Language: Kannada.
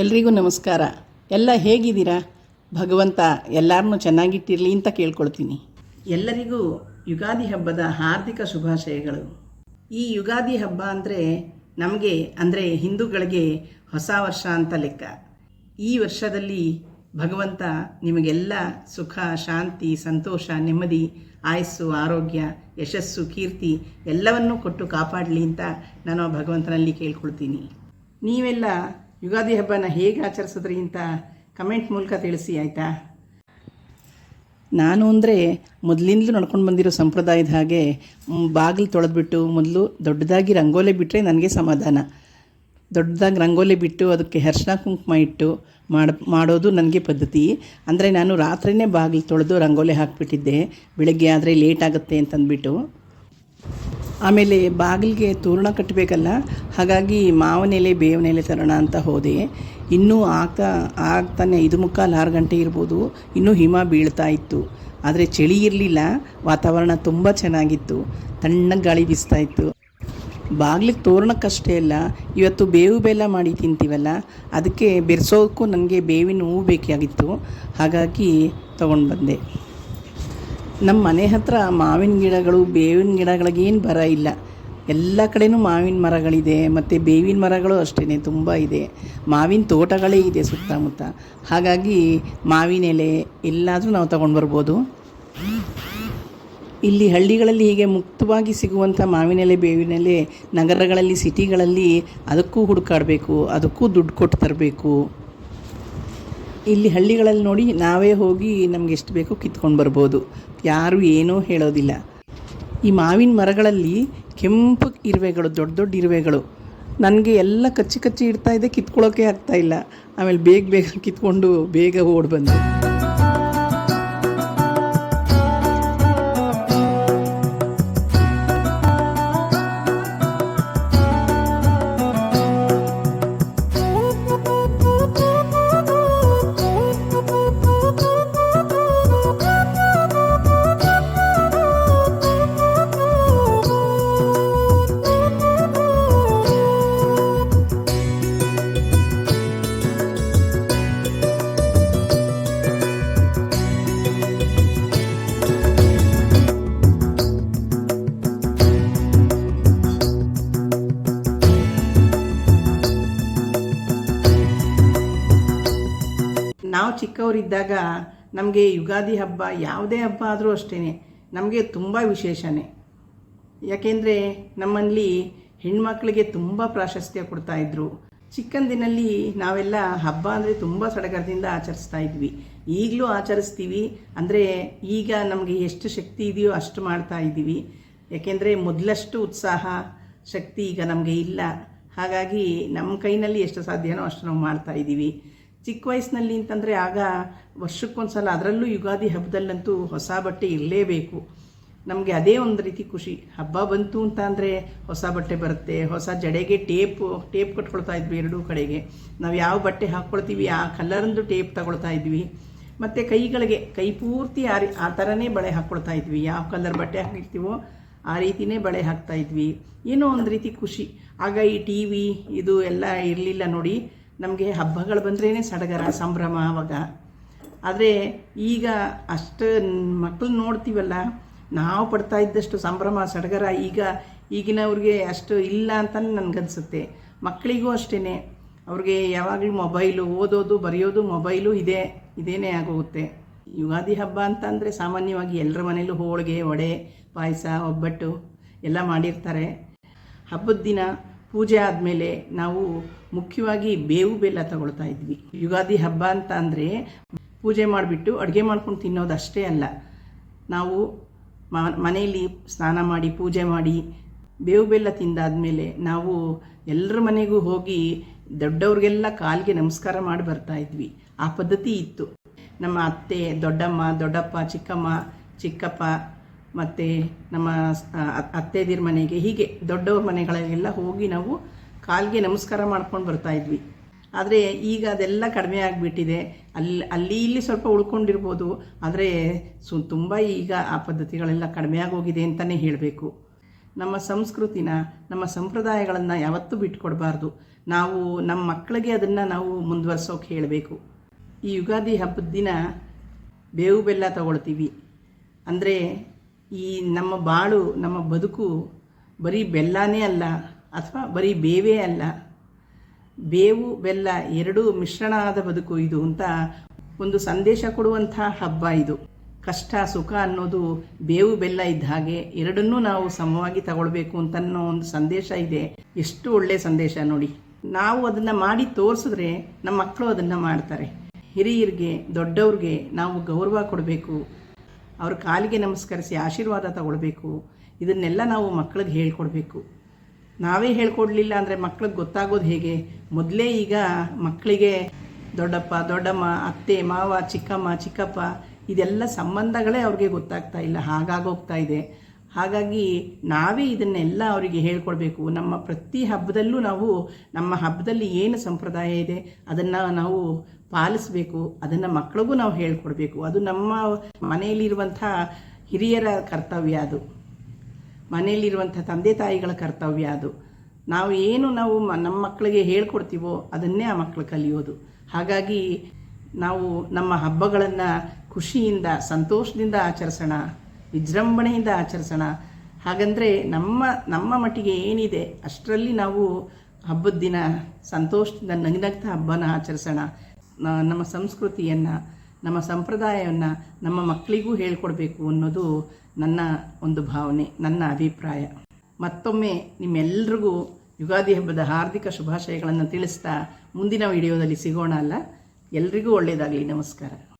ಎಲ್ರಿಗೂ ನಮಸ್ಕಾರ. ಎಲ್ಲ ಹೇಗಿದ್ದೀರಾ? ಭಗವಂತ ಎಲ್ಲರನ್ನೂ ಚೆನ್ನಾಗಿಟ್ಟಿರಲಿ ಅಂತ ಕೇಳ್ಕೊಳ್ತೀನಿ. ಎಲ್ಲರಿಗೂ ಯುಗಾದಿ ಹಬ್ಬದ ಹಾರ್ದಿಕ ಶುಭಾಶಯಗಳು. ಈ ಯುಗಾದಿ ಹಬ್ಬ ಅಂದರೆ ನಮಗೆ ಅಂದರೆ ಹಿಂದೂಗಳಿಗೆ ಹೊಸ ವರ್ಷ ಅಂತ ಲೆಕ್ಕ. ಈ ವರ್ಷದಲ್ಲಿ ಭಗವಂತ ನಿಮಗೆಲ್ಲ ಸುಖ, ಶಾಂತಿ, ಸಂತೋಷ, ನೆಮ್ಮದಿ, ಆಯಸ್ಸು, ಆರೋಗ್ಯ, ಯಶಸ್ಸು, ಕೀರ್ತಿ ಎಲ್ಲವನ್ನೂ ಕೊಟ್ಟು ಕಾಪಾಡಲಿ ಅಂತ ನಾನು ಭಗವಂತನಲ್ಲಿ ಕೇಳ್ಕೊಳ್ತೀನಿ. ನೀವೆಲ್ಲ ಯುಗಾದಿ ಹಬ್ಬನ ಹೇಗೆ ಆಚರಿಸಿದ್ರಿ ಅಂತ ಕಮೆಂಟ್ ಮೂಲಕ ತಿಳಿಸಿ, ಆಯಿತಾ? ನಾನು ಅಂದರೆ ಮೊದಲಿಂದಲೂ ನಡ್ಕೊಂಡು ಬಂದಿರೋ ಸಂಪ್ರದಾಯದ ಹಾಗೆ ಬಾಗಿಲು ತೊಳೆದ್ಬಿಟ್ಟು ಮೊದಲು ದೊಡ್ಡದಾಗಿ ರಂಗೋಲೆ ಬಿಟ್ಟರೆ ನನಗೆ ಸಮಾಧಾನ. ದೊಡ್ಡದಾಗಿ ರಂಗೋಲಿ ಬಿಟ್ಟು ಅದಕ್ಕೆ ಅರ್ಶಿನ ಕುಂಕುಮ ಇಟ್ಟು ಮಾಡ, ಮಾಡೋದು ನನಗೆ ಪದ್ಧತಿ. ಅಂದರೆ ನಾನು ರಾತ್ರಿಯೇ ಬಾಗಿಲು ತೊಳೆದು ರಂಗೋಲಿ ಹಾಕಿಬಿಟ್ಟಿದ್ದೆ. ಬೆಳಗ್ಗೆ ಆದರೆ ಲೇಟ್ ಆಗುತ್ತೆ ಅಂತಂದ್ಬಿಟ್ಟು. ಆಮೇಲೆ ಬಾಗಿಲಿಗೆ ತೋರಣ ಕಟ್ಟಬೇಕಲ್ಲ, ಹಾಗಾಗಿ ಮಾವನೆಲೆ ಎಲೆ ಬೇವಿನ ಎಲೆ ತರೋಣ ಅಂತ ಹೋದೆ. ಇನ್ನೂ ಆಗ್ತಾ, ಆಗ್ತಾನೆ ಐದು ಮುಕ್ಕಾಲು ಆರು ಗಂಟೆ ಇರ್ಬೋದು, ಇನ್ನೂ ಹಿಮ ಬೀಳ್ತಾ ಇತ್ತು. ಆದರೆ ಚಳಿ ಇರಲಿಲ್ಲ, ವಾತಾವರಣ ತುಂಬ ಚೆನ್ನಾಗಿತ್ತು ತಣ್ಣಗೆ ಗಾಳಿ ಬೀಸ್ತಾ ಇತ್ತು. ಬಾಗಿಲಿಗೆ ತೋರಣಕ್ಕಷ್ಟೇ ಅಲ್ಲ, ಇವತ್ತು ಬೇವು ಬೆಲ್ಲ ಮಾಡಿ ತಿಂತೀವಲ್ಲ, ಅದಕ್ಕೆ ಬೆರೆಸೋಕ್ಕೂ ನನಗೆ ಬೇವಿನ ಹೂವು ಬೇಕಾಗಿತ್ತು ಹಾಗಾಗಿ ತೊಗೊಂಡು ಬಂದೆ. ನಮ್ಮ ಮನೆ ಹತ್ರ ಮಾವಿನ ಗಿಡಗಳು, ಬೇವಿನ ಗಿಡಗಳಿಗೇನು ಬರ ಇಲ್ಲ. ಎಲ್ಲ ಕಡೆನೂ ಮಾವಿನ ಮರಗಳಿದೆ, ಮತ್ತು ಬೇವಿನ ಮರಗಳು ಅಷ್ಟೇ ತುಂಬ ಇದೆ. ಮಾವಿನ ತೋಟಗಳೇ ಇದೆ ಸುತ್ತಮುತ್ತ. ಹಾಗಾಗಿ ಮಾವಿನ ಎಲೆ ಎಲ್ಲಾದರೂ ನಾವು ತಗೊಂಡು ಬರ್ಬೋದು. ಇಲ್ಲಿ ಹಳ್ಳಿಗಳಲ್ಲಿ ಹೀಗೆ ಮುಕ್ತವಾಗಿ ಸಿಗುವಂಥ ಬೇವಿನ ಎಲೆ ನಗರಗಳಲ್ಲಿ, ಸಿಟಿಗಳಲ್ಲಿ ಅದಕ್ಕೂ ಹುಡುಕಾಡಬೇಕು, ಅದಕ್ಕೂ ದುಡ್ಡು ಕೊಟ್ಟು ತರಬೇಕು. ಇಲ್ಲಿ ಹಳ್ಳಿಗಳಲ್ಲಿ ನೋಡಿ ನಾವೇ ಹೋಗಿ ನಮ್ಗೆ ಎಷ್ಟು ಬೇಕೋ ಕಿತ್ಕೊಂಡು ಬರ್ಬೋದು. ಯಾರೂ ಏನೂ ಹೇಳೋದಿಲ್ಲ. ಈ ಮಾವಿನ ಮರಗಳಲ್ಲಿ ಕೆಂಪು ಇರುವೆಗಳು, ದೊಡ್ಡ ದೊಡ್ಡ ಇರುವೆಗಳು, ನನಗೆ ಎಲ್ಲ ಕಚ್ಚಿ ಕಚ್ಚಿ ಇಡ್ತಾ ಇದೆ, ಕಿತ್ಕೊಳ್ಳೋಕೆ ಇಲ್ಲ. ಆಮೇಲೆ ಬೇಗ ಬೇಗ ಕಿತ್ಕೊಂಡು ಬೇಗ ಓಡಿ ಬಂದೆ. ಚಿಕ್ಕವರಿದ್ದಾಗ ನಮಗೆ ಯುಗಾದಿ ಹಬ್ಬ ಯಾವುದೇ ಹಬ್ಬ ಆದರೂ ಅಷ್ಟೇ ನಮಗೆ ತುಂಬ ವಿಶೇಷನೇ. ಯಾಕೆಂದರೆ ನಮ್ಮಲ್ಲಿ ಹೆಣ್ಮಕ್ಳಿಗೆ ತುಂಬ ಪ್ರಾಶಸ್ತ್ಯ ಕೊಡ್ತಾಯಿದ್ರು ಚಿಕ್ಕಂದಿನಲ್ಲಿ ನಾವೆಲ್ಲ ಹಬ್ಬ ಅಂದರೆ ತುಂಬ ಸಡಗರದಿಂದ ಆಚರಿಸ್ತಾ ಇದ್ವಿ. ಈಗಲೂ ಆಚರಿಸ್ತೀವಿ, ಅಂದರೆ ಈಗ ನಮಗೆ ಎಷ್ಟು ಶಕ್ತಿ ಇದೆಯೋ ಅಷ್ಟು ಮಾಡ್ತಾ ಇದ್ದೀವಿ. ಯಾಕೆಂದರೆ ಮೊದಲಷ್ಟು ಉತ್ಸಾಹ, ಶಕ್ತಿ ಈಗ ನಮಗೆ ಇಲ್ಲ. ಹಾಗಾಗಿ ನಮ್ಮ ಕೈನಲ್ಲಿ ಎಷ್ಟು ಸಾಧ್ಯನೋ ಅಷ್ಟು ನಾವು ಮಾಡ್ತಾ ಇದ್ದೀವಿ. ಚಿಕ್ಕ ವಯಸ್ಸಿನಲ್ಲಿ ಅಂತಂದರೆ ಆಗ ವರ್ಷಕ್ಕೊಂದ್ಸಲ ಅದರಲ್ಲೂ ಯುಗಾದಿ ಹಬ್ಬದಲ್ಲಂತೂ ಹೊಸ ಬಟ್ಟೆ ಇರಲೇಬೇಕು. ನಮಗೆ ಅದೇ ಒಂದು ರೀತಿ ಖುಷಿ. ಹಬ್ಬ ಬಂತು ಅಂತ ಅಂದರೆ ಹೊಸ ಬಟ್ಟೆ ಬರುತ್ತೆ, ಹೊಸ ಜಡೆಗೆ ಟೇಪು, ಟೇಪ್ ಕಟ್ಕೊಳ್ತಾ ಇದ್ವಿ ಎರಡೂ ಕಡೆಗೆ. ನಾವು ಯಾವ ಬಟ್ಟೆ ಹಾಕ್ಕೊಳ್ತೀವಿ ಆ ಕಲರಿಂದು ಟೇಪ್ ತಗೊಳ್ತಾ ಇದ್ವಿ. ಮತ್ತು ಕೈಗಳಿಗೆ, ಕೈ ಪೂರ್ತಿ ಆ ರೀ, ಆ ಥರನೇ ಬಳೆ ಹಾಕ್ಕೊಳ್ತಾ ಇದ್ವಿ. ಯಾವ ಕಲರ್ ಬಟ್ಟೆ ಹಾಕಿರ್ತೀವೋ ಆ ರೀತಿನೇ ಬಳೆ ಹಾಕ್ತಾ ಇದ್ವಿ. ಏನೋ ಒಂದು ರೀತಿ ಖುಷಿ. ಆಗ ಈ ಟಿ ವಿ, ಇದು ಎಲ್ಲ ಇರಲಿಲ್ಲ ನೋಡಿ ನಮಗೆ ಹಬ್ಬಗಳು ಬಂದ್ರೇ ಸಡಗರ, ಸಂಭ್ರಮ ಆವಾಗ ಆದರೆ ಈಗ ಅಷ್ಟು ಮಕ್ಕಳು ನೋಡ್ತೀವಲ್ಲ, ನಾವು ಪಡ್ತಾ ಇದ್ದಷ್ಟು ಸಂಭ್ರಮ, ಸಡಗರ ಈಗ ಈಗಿನವ್ರಿಗೆ ಅಷ್ಟು ಇಲ್ಲ ಅಂತ ನನಗನ್ಸುತ್ತೆ. ಮಕ್ಕಳಿಗೂ ಅಷ್ಟೇ ಅವ್ರಿಗೆ ಯಾವಾಗಲೂ ಮೊಬೈಲು, ಓದೋದು, ಬರೆಯೋದು ಮೊಬೈಲು ಇದೇ, ಇದೇನೇ ಆಗೋಗುತ್ತೆ. ಯುಗಾದಿ ಹಬ್ಬ ಅಂತ ಅಂದರೆ ಸಾಮಾನ್ಯವಾಗಿ ಎಲ್ಲರ ಮನೇಲೂ ಹೋಳಿಗೆ, ವಡೆ, ಪಾಯಸ, ಒಬ್ಬಟ್ಟು ಎಲ್ಲ ಮಾಡಿರ್ತಾರೆ. ಹಬ್ಬದ ದಿನ ಪೂಜೆ ಆದಮೇಲೆ ನಾವು ಮುಖ್ಯವಾಗಿ ಬೇವು ಬೆಲ್ಲ ತಗೊಳ್ತಾ ಇದ್ವಿ. ಯುಗಾದಿ ಹಬ್ಬ ಅಂತ ಅಂದರೆ ಪೂಜೆ ಮಾಡಿಬಿಟ್ಟು ಅಡುಗೆ ಮಾಡ್ಕೊಂಡು ತಿನ್ನೋದು ಅಷ್ಟೇ ಅಲ್ಲ. ನಾವು ಮನೆಯಲ್ಲಿ ಸ್ನಾನ ಮಾಡಿ, ಪೂಜೆ ಮಾಡಿ, ಬೇವು ಬೆಲ್ಲ ತಿಂದಾದ್ಮೇಲೆ ನಾವು ಎಲ್ಲರ ಮನೆಗೂ ಹೋಗಿ ದೊಡ್ಡವ್ರಿಗೆಲ್ಲ ಕಾಲಿಗೆ ನಮಸ್ಕಾರ ಮಾಡಿ ಬರ್ತಾ ಇದ್ವಿ. ಆ ಪದ್ಧತಿ ಇತ್ತು. ನಮ್ಮ ಅತ್ತೆ, ದೊಡ್ಡಮ್ಮ, ದೊಡ್ಡಪ್ಪ, ಚಿಕ್ಕಮ್ಮ, ಚಿಕ್ಕಪ್ಪ ಮತ್ತು ನಮ್ಮ ಅತ್ತೆದಿರ ಮನೆಗೆ, ಹೀಗೆ ದೊಡ್ಡವ್ರ ಮನೆಗಳಲ್ಲೆಲ್ಲ ಹೋಗಿ ನಾವು ಕಾಲಿಗೆ ನಮಸ್ಕಾರ ಮಾಡ್ಕೊಂಡು ಬರ್ತಾ ಇದ್ವಿ. ಆದರೆ ಈಗ ಅದೆಲ್ಲ ಕಡಿಮೆ ಆಗಿಬಿಟ್ಟಿದೆ. ಅಲ್ಲಿ ಅಲ್ಲಿ ಇಲ್ಲಿ ಸ್ವಲ್ಪ ಉಳ್ಕೊಂಡಿರ್ಬೋದು. ಆದರೆ ಸು, ತುಂಬ ಈಗ ಆ ಪದ್ಧತಿಗಳೆಲ್ಲ ಕಡಿಮೆ ಆಗೋಗಿದೆ ಅಂತಲೇ ಹೇಳಬೇಕು. ನಮ್ಮ ಸಂಸ್ಕೃತಿನ, ನಮ್ಮ ಸಂಪ್ರದಾಯಗಳನ್ನು ಯಾವತ್ತೂ ಬಿಟ್ಕೊಡಬಾರ್ದು. ನಾವು ನಮ್ಮ ಮಕ್ಕಳಿಗೆ ಅದನ್ನು ನಾವು ಮುಂದುವರ್ಸೋಕೆ ಹೇಳಬೇಕು. ಈ ಯುಗಾದಿ ಹಬ್ಬದ ದಿನ ಬೇವು ಬೆಲ್ಲ ತಗೊಳ್ತೀವಿ. ಅಂದರೆ ಈ ನಮ್ಮ ಬಾಳು, ನಮ್ಮ ಬದುಕು ಬರೀ ಬೆಲ್ಲನೇ ಅಲ್ಲ, ಅಥವಾ ಬರೀ ಬೇವೇ ಅಲ್ಲ. ಬೇವು, ಬೆಲ್ಲ ಎರಡೂ ಮಿಶ್ರಣ ಆದ ಬದುಕು ಇದು ಅಂತ ಒಂದು ಸಂದೇಶ ಕೊಡುವಂಥ ಹಬ್ಬ ಇದು. ಕಷ್ಟ, ಸುಖ ಅನ್ನೋದು ಬೇವು, ಬೆಲ್ಲ ಇದ್ದ ಹಾಗೆ ಎರಡನ್ನೂ ನಾವು ಸಮವಾಗಿ ತಗೊಳ್ಬೇಕು ಅಂತ ಅನ್ನೋ ಒಂದು ಸಂದೇಶ ಇದೆ. ಎಷ್ಟು ಒಳ್ಳೆಯ ಸಂದೇಶ ನೋಡಿ. ನಾವು ಅದನ್ನು ಮಾಡಿ ತೋರಿಸಿದ್ರೆ ನಮ್ಮ ಮಕ್ಕಳು ಅದನ್ನು ಮಾಡ್ತಾರೆ. ಹಿರಿಯರಿಗೆ, ದೊಡ್ಡವ್ರಿಗೆ ನಾವು ಗೌರವ ಕೊಡಬೇಕು. ಅವ್ರ ಕಾಲಿಗೆ ನಮಸ್ಕರಿಸಿ ಆಶೀರ್ವಾದ ತಗೊಳ್ಬೇಕು. ಇದನ್ನೆಲ್ಲ ನಾವು ಮಕ್ಕಳಿಗೆ ಹೇಳ್ಕೊಡ್ಬೇಕು. ನಾವೇ ಹೇಳ್ಕೊಡ್ಲಿಲ್ಲ ಅಂದರೆ ಮಕ್ಳಿಗೆ ಗೊತ್ತಾಗೋದು ಹೇಗೆ? ಮೊದಲೇ ಈಗ ಮಕ್ಕಳಿಗೆ ದೊಡ್ಡಪ್ಪ, ದೊಡ್ಡಮ್ಮ, ಅತ್ತೆ, ಮಾವ, ಚಿಕ್ಕಮ್ಮ, ಚಿಕ್ಕಪ್ಪ ಇದೆಲ್ಲ ಸಂಬಂಧಗಳೇ ಅವ್ರಿಗೆ ಗೊತ್ತಾಗ್ತಾ ಇಲ್ಲ. ಹಾಗಾಗೋಗ್ತಾ ಇದೆ. ಹಾಗಾಗಿ ನಾವೇ ಇದನ್ನೆಲ್ಲ ಅವರಿಗೆ ಹೇಳ್ಕೊಡ್ಬೇಕು. ನಮ್ಮ ಪ್ರತಿ ಹಬ್ಬದಲ್ಲೂ ನಾವು ನಮ್ಮ ಹಬ್ಬದಲ್ಲಿ ಏನು ಸಂಪ್ರದಾಯ ಇದೆ ಅದನ್ನು ನಾವು ಪಾಲಿಸಬೇಕು, ಅದನ್ನು ಮಕ್ಕಳಿಗೂ ನಾವು ಹೇಳ್ಕೊಡ್ಬೇಕು. ಅದು ನಮ್ಮ ಮನೆಯಲ್ಲಿರುವಂಥ ಹಿರಿಯರ ಕರ್ತವ್ಯ ಅದು. ಮನೆಯಲ್ಲಿರುವಂಥ ತಂದೆ ತಾಯಿಗಳ ಕರ್ತವ್ಯ ಅದು. ನಾವು ಏನು ನಾವು ನಮ್ಮ ಮಕ್ಕಳಿಗೆ ಹೇಳ್ಕೊಡ್ತೀವೋ ಅದನ್ನೇ ಆ ಮಕ್ಕಳು ಕಲಿಯೋದು. ಹಾಗಾಗಿ ನಾವು ನಮ್ಮ ಹಬ್ಬಗಳನ್ನು ಖುಷಿಯಿಂದ, ಸಂತೋಷದಿಂದ ಆಚರಿಸೋಣ, ವಿಜೃಂಭಣೆಯಿಂದ ಆಚರಿಸೋಣ. ಹಾಗಂದರೆ ನಮ್ಮ ನಮ್ಮ ಮಟ್ಟಿಗೆ ಏನಿದೆ ಅಷ್ಟರಲ್ಲಿ ನಾವು ಹಬ್ಬದ ದಿನ ಸಂತೋಷದಿಂದ ನಗ್ನಗ್ತಾ ಹಬ್ಬನ ಆಚರಿಸೋಣ. ನಮ್ಮ ಸಂಸ್ಕೃತಿಯನ್ನು, ನಮ್ಮ ಸಂಪ್ರದಾಯವನ್ನು ನಮ್ಮ ಮಕ್ಕಳಿಗೂ ಹೇಳಿಕೊಡ್ಬೇಕು ಅನ್ನೋದು ನನ್ನ ಒಂದು ಭಾವನೆ, ನನ್ನ ಅಭಿಪ್ರಾಯ. ಮತ್ತೊಮ್ಮೆ ನಿಮ್ಮೆಲ್ರಿಗೂ ಯುಗಾದಿ ಹಬ್ಬದ ಹಾರ್ದಿಕ ಶುಭಾಶಯಗಳನ್ನು ತಿಳಿಸ್ತಾ ಮುಂದಿನ ವಿಡಿಯೋದಲ್ಲಿ ಸಿಗೋಣ ಅಲ್ಲ. ಎಲ್ರಿಗೂ ಒಳ್ಳೆಯದಾಗಲಿ ನಮಸ್ಕಾರ.